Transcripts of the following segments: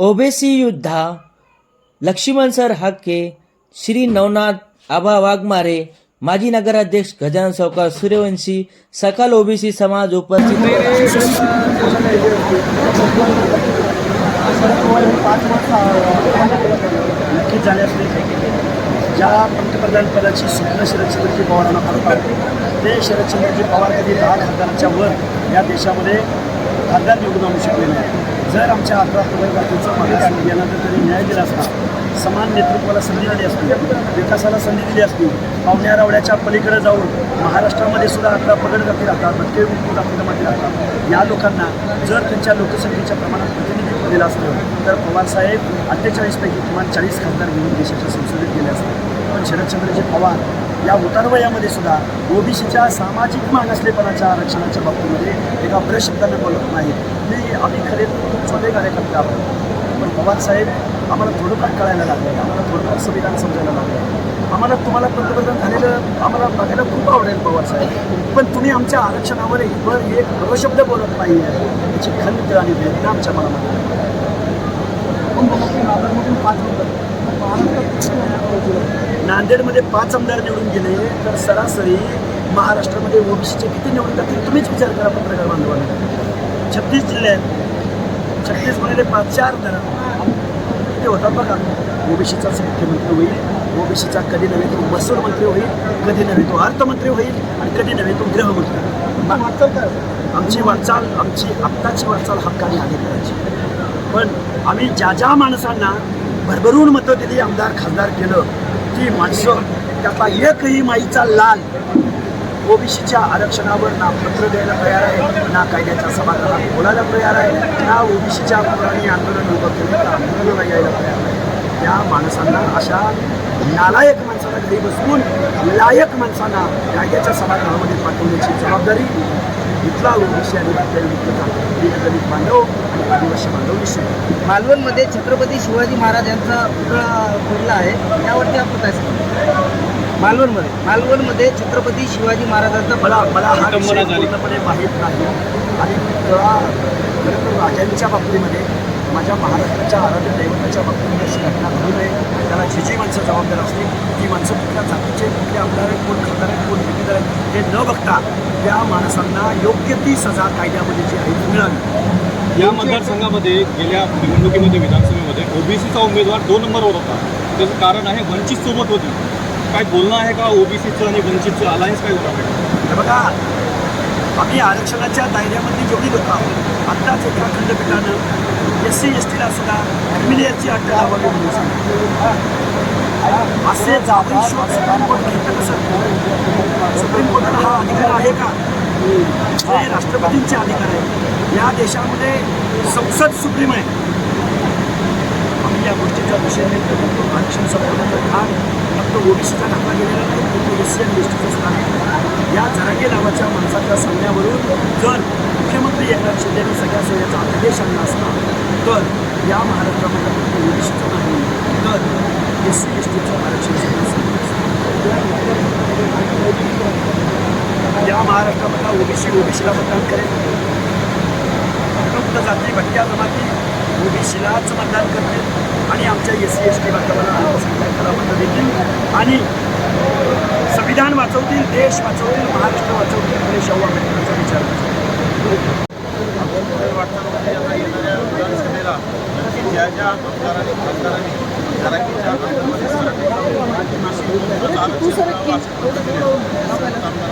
ओबेसी योद्धा लक्ष्मण सर हाके श्री नवनाथ आबा वाघमारे माजी नगराध्यक्ष गजानन सावकार सूर्यवंशी सकाल ओबीसी समाज उपस्थित ज्या पंतप्रधान पदाची स्वप्न शरदचंद्रजी पवारांना पडतात ते शरदचंद्रजी पवार कधी दहा खासदारांच्या वर या देशामध्ये खासदार निवडून आणू शकले नाही जर आमच्या अठरा प्रवर्गातील मागास यांना जर त्यांनी न्याय दिला असता. समान नेतृत्वाला संधी दिली असती. विकासाला संधी दिली असती. पावण्या रावड्याच्या पलीकडे जाऊन महाराष्ट्रामध्ये सुद्धा आपला पगड जाती राहतात भटके दाखवण्यामध्ये राहतात. या लोकांना जर त्यांच्या लोकसंख्येच्या प्रमाणात प्रतिनिधित्व दिलं असतं तर पवारसाहेब अठ्ठेचाळीसपैकी किमान चाळीस खासदार घेऊन देशाच्या संसदेत गेले असतात पण शरदचंद्रजी पवार या उतारवयामध्ये सुद्धा ओबीसीच्या सामाजिक मागासलेपणाच्या आरक्षणाच्या बाबतीमध्ये एका ब्रश बोलत नाही मी आम्ही खरे खूप छोटे कार्यकर्ते आहोत. पण पवारसाहेब आम्हाला थोडंफार कळायला लागलं आम्हाला थोडंफार संविधान समजायला लागलं आम्हाला तुम्हाला पंतप्रधान झालेलं आम्हाला बघायला खूप आवडेल पवारसाहेब पण तुम्ही आमच्या आरक्षणावर वर एक शब्द बोलत नाही आहे याची खंत आणि वेदना आमच्या मनामध्ये नांदेडमध्ये पाच आमदार निवडून गेले तर सरासरी महाराष्ट्रामध्ये ओबीसीचे किती निवडून जातील तुम्हीच विचार करा पत्रकार बांधवांना. छत्तीस जिल्ह्यात छत्तीसमध्ये पाच चार जण किती होतात बघा. ओबीसीचाच मुख्यमंत्री होईल ओबीसीचा कधी नव्हे तो महसूल मंत्री होईल कधी नव्हे तो अर्थमंत्री होईल आणि कधी नव्हे तो गृहमंत्री. आमची वाटचाल आमची आत्ताची वाटचाल हक्काने आली करायची. पण आम्ही ज्या ज्या माणसांना भरभरून मतं दिली आमदार खासदार केलं ती माणसं त्यातला एकही माईचा लाल ओबीसीच्या आरक्षणावर ना पत्र द्यायला तयार आहे ना कायद्याच्या सभागृहात बोलायला तयार आहे ना ओबीसीच्या पुराणी आंदोलन उभं केलं तर आंदोलनाला यायला तयार आहे. त्या माणसांना अशा नालायक माणसाला घरी बसवून लायक माणसांना कायद्याच्या सभागृहामध्ये पाठवण्याची जबाबदारी इथला ओबीसी आणि इथला दलित बांधव आणि आदिवासी बांधव निश्चित मालवणमध्ये छत्रपती शिवाजी महाराज यांचा पुतळा खोदला आहे. त्यावरती आपण काय सांगता मालवणमध्ये. मालवणमध्ये छत्रपती शिवाजी महाराजांचा मला मला हा विषय पूर्णपणे माहीत नाही. आणि तर राजांच्या बाबतीमध्ये माझ्या महाराष्ट्राच्या आराध्य दैवताच्या बाबतीमध्ये अशी घटना घडू नये. त्याला जी जी माणसं जबाबदार असतील. माणसं कुठल्या जातीचे कुठले आमदार आहेत कोण खासदार आहेत कोण ठेकेदार आहेत हे न बघता त्या माणसांना योग्य ती सजा कायद्यामध्ये जी आहे ती मिळावी. या मतदारसंघामध्ये गेल्या निवडणुकीमध्ये विधानसभेमध्ये ओबीसीचा उमेदवार दोन नंबरवर होता. त्याचं कारण आहे वंचित सोबत होती. काय बोलणं आहे का ओबीसीचं आणि वंचितचं? अलायन्स काय होणार हे बघा आम्ही आरक्षणाच्या दायऱ्यामध्ये जेवढी लोक आहोत आत्ताच एका खंडपीठानं एस सी एस टीला सुद्धा क्रिमिलियरची अट लावावी म्हणून सांगितलं असे जावई शोध सुप्रीम कोर्ट घेतं कसं सुप्रीम कोर्टाला हा अधिकार आहे का? हे राष्ट्रपतींचे अधिकार आहे या देशामध्ये संसद सुप्रीम आहे. आम्ही या गोष्टीच्या दिशेने आरक्षण संपवण्याचं काम फक्त ओबीसीचा टाकला गेलेला नाही तर आणि या झरागे नावाच्या माणसाच्या सांगण्यावरून जर मुख्यमंत्री एकनाथ शिंदेने सगळ्या सोयीचा आदेश आणला असता तर या महाराष्ट्रामध्ये ओबीसीचं नाही तर एस सी एस टीचं आरक्षण सुद्धा या महाराष्ट्रामधला ओबीसी ओबीसीला मतदान करेल मुक्त जाती भटक्या जमाती ओबीसीलाच मतदान करतील आणि आमच्या एस सी एस टी बांधवाला अल्पसंख्याकाला मतं देतील आणि संविधान वाचवतील देश वाचवतील महाराष्ट्र वाचवतील आणि शाहू आंबेडकरांचा विचार करतील येणाऱ्या विधानसभेला ज्या ज्या आमदारांनी खासदारांनी घराकीच्या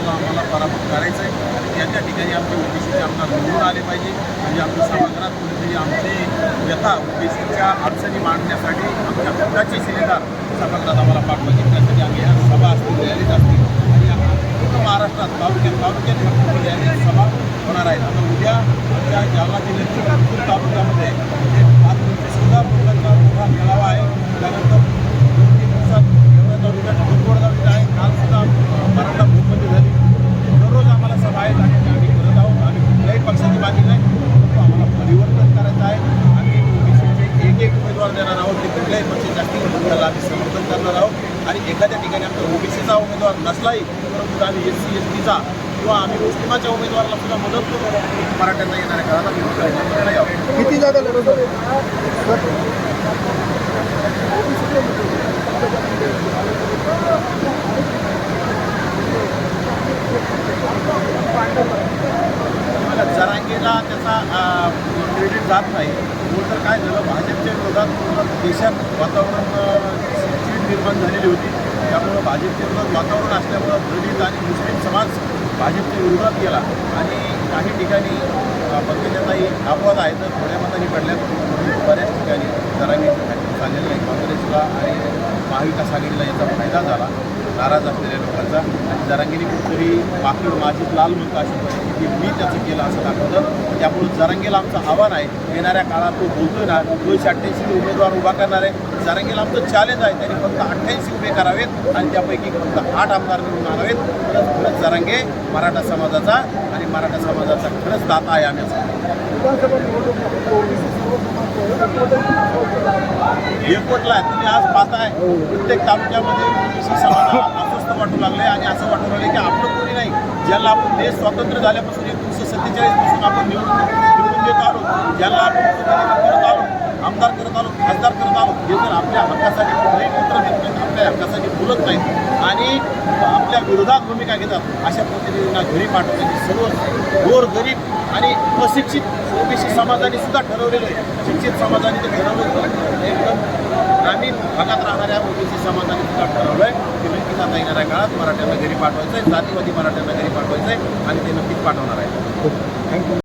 आम्हाला पराभूत करायचं आहे आणि त्या ठिकाणी आमचे ओबीसीचे आमदार निवडून आले पाहिजे म्हणजे आमच्या सभागृहात कुठेतरी आमचे व्यथा ओबीसीच्या अडचणी मांडण्यासाठी आमच्या पक्षाचे शिलेदार सभागृहात आम्हाला पाठवायचे त्यासाठी आम्ही या सभा असतील रॅलीज असतील आणि पूर्ण महाराष्ट्रात तालुक्यात तालुक्यात रॅली सभा होणार आहेत आता उद्या आमच्या जालना जिल्ह्यातील नागपूर तालुक्यामध्ये पाच मुलांचा मोठा मेळावा आहे त्यानंतर दोन तीन दिवसात एवढ्या तालुक्यात भोरगोडगाव इथं आहे कालसुद्धा मराठा भूकमध्ये झाली दररोज आम्हाला सभा आहेत आणि त्या आम्ही करत आहोत आम्ही कुठल्याही पक्षाची बाजू नाही परंतु आम्हाला परिवर्तन करायचं आहे आम्ही ओबीसीचे एक एक उमेदवार देणार आहोत ते कुठल्याही पक्षी असतील त्याला आम्ही समर्थन करणार आहोत. आणि एखाद्या ठिकाणी आमचा ओबीसीचा उमेदवार नसलाही परंतु आम्ही एस सी एस टीचा किंवा आम्ही मुस्लिमाच्या उमेदवाराला सुद्धा मदत करू मराठ्यांना येणाऱ्या काळात आम्ही मुख्यमंत्र्याला यावं किती जागा लढवतो मला जरांगेला त्याचा क्रेडिट जात नाही. मूळ तर काय झालं भाजपच्या विरोधात देशात वातावरण अ, चीड निर्माण झालेली होती. त्यामुळं भाजपच्या विरोधात वातावरण असल्यामुळं दलित आणि मुस्लिम समाज भाजपच्या विरोधात गेला. आणि काही ठिकाणी अ, पंकजाताई अपवाद आहेत तर थोड्या मतांनी पडल्यात. बऱ्याच ठिकाणी जरा खाली झालेलं आहे काँग्रेसला आणि महाविकास आघाडीला याचा फायदा झाला. नाराज असलेल्या लोकांचा. आणि जरांगीने कुठेतरी माकड माझी लाल म्हणतं अशी परिस्थिती मी त्याचं केलं असं दाखवलं. त्यामुळे जरांगेला आमचं आव्हान आहे येणाऱ्या काळात तो बोलतोय ना दोनशे अठ्ठ्याऐंशी उमेदवार उभा करणार आहे. जरांगेला आमचं चॅलेंज आहे त्यांनी फक्त अठ्ठ्याऐंशी उभे करावेत आणि त्यापैकी फक्त आठ आमदार निवडून आणावेत. खरंच खरंच जरांगे मराठा समाजाचा आणि मराठा समाजाचा खरंच दाता आहे आम्ही एकवटला आहे. तुम्ही आज पाहताय प्रत्येक तालुक्यामध्ये ओबीसी समाजाला अस्वस्थ वाटू लागले आणि असं वाटू लागले की आपलं कोणी नाही ज्याला आपण देश स्वतंत्र झाल्यापासून एकोणीसशे सत्तेचाळीसपासून आपण निवडून निवडून देत आलो ज्याला आपण करत आलो आमदार करत आलो खासदार करत आलो हे जर आपल्या हक्कासाठी कुठलंही पत्र देत नाहीत आपल्या हक्कासाठी बोलत नाहीत आणि आपल्या विरोधात भूमिका घेतात अशा प्रतिनिधींना घरी पाठवण्याची सर्व गोर गरीब आणि अशिक्षित ओबीसी समाजाने सुद्धा ठरवलेलं आहे. शिक्षित समाजाने ते ठरवलं एकदम ग्रामीण भागात राहणाऱ्या ओबीसी समाजाने सुद्धा ठरवलं आहे की नक्कीच आता येणाऱ्या काळात मराठ्यांना घरी पाठवायचं आहे जातीवादी मराठ्यांना घरी पाठवायचं आहे आणि ते नक्कीच पाठवणार आहे थँक्यू